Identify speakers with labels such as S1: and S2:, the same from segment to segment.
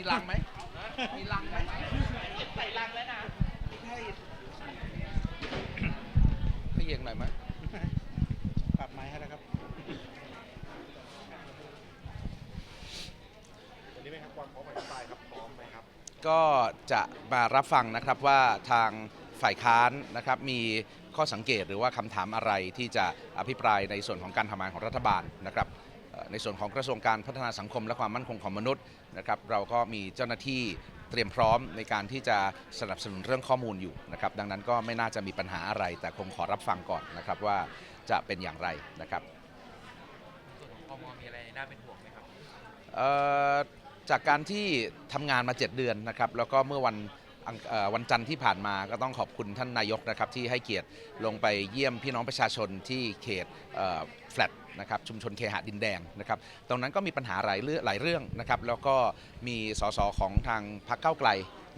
S1: มีลังไหม มีลังไหม
S2: ใส่ลังแล้วนะ
S1: ให้ให้เยงหน่อยไหม
S3: ปรับไม้ให้แล้วครับ
S4: วันนี้ไหมครับความพร้อมอภิปรายครับพร้อมไหมครับ
S1: ก็จะมารับฟังนะครับว่าทางฝ่ายค้านนะครับมีข้อสังเกตหรือว่าคำถามอะไรที่จะอภิปรายในส่วนของการทำงานของรัฐบาลนะครับเอ่อ ในส่วนของกระทรวงการพัฒนาสังคมและความมั่นคงของมนุษย์นะครับเราก็มีเจ้าหน้าที่เตรียมพร้อมในการที่จะสนับสนุนเรื่องข้อมูลอยู่นะครับดังนั้นก็ไม่น่าจะมีปัญหาอะไร แต่คงขอรับฟังก่อนนะครับว่าจะเป็นอย่างไรนะครับ
S2: ส่วนของพมมีอะไรน่าเป็นห่วงไหมครับ
S1: เอ่อจากการที่ทำงานมา 7 เดือนนะครับแล้วก็เมื่อวันอังเอ่อวันจันทร์ที่ผ่านมาก็ต้องขอบคุณท่านนายกนะครับที่ให้เกียรติลงไปเยี่ยมพี่น้องประชาชนที่เขตแฟลต นะครับชุมชนเคหะดินแดงนะครับตรงนั้นก็มีปัญหาหลายเรื่องหลายเรื่องนะครับแล้วก็มีสสของทางพรรคเก้าวไกล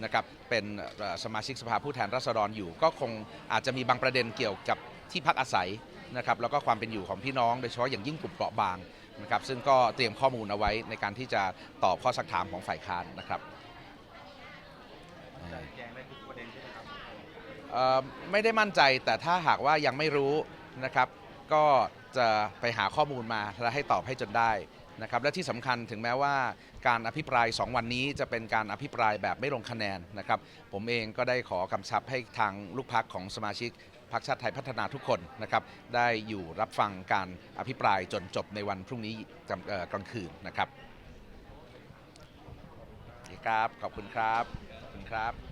S1: นะครับเป็นเอ่อสมาชิกสภาผู้แทนราษฎรอยู่ ก็คงอาจจะมีบางประเด็นเกี่ยวกับที่พักอาศัยนะครับแล้วก็ความเป็นอยู่ของพี่น้องโดยเฉพาะอย่างยิ่งกลุ่มเปราะบางนะครับซึ่งก็เตรียมข้อมูลเอาไว้ในการที่จะตอบข้อสักถามของฝ่ายค้านนะครับ
S4: จะแจ้งได้ทุกประเด็นใช่ไหมครับ
S1: เอ่อไม่ได้มั่นใจแต่ถ้าหากว่ายังไม่รู้นะครับ ก็จะไปหาข้อมูลมาและให้ตอบให้จนได้นะครับและที่สำคัญถึงแม้ว่าการอภิปราย 2 วันนี้จะเป็นการอภิปรายแบบไม่ลงคะแนนนะครับ ผมเองก็ได้ขอกำชับให้ทางลูกพักของสมาชิกพรรคชาติไทยพัฒนาทุกคนนะครับได้อยู่รับฟังการอภิปรายจนจบในวันพรุ่งนี้กลางเอ่อกลางคืนนะครับครับขอบคุณครับขอบคุณครับ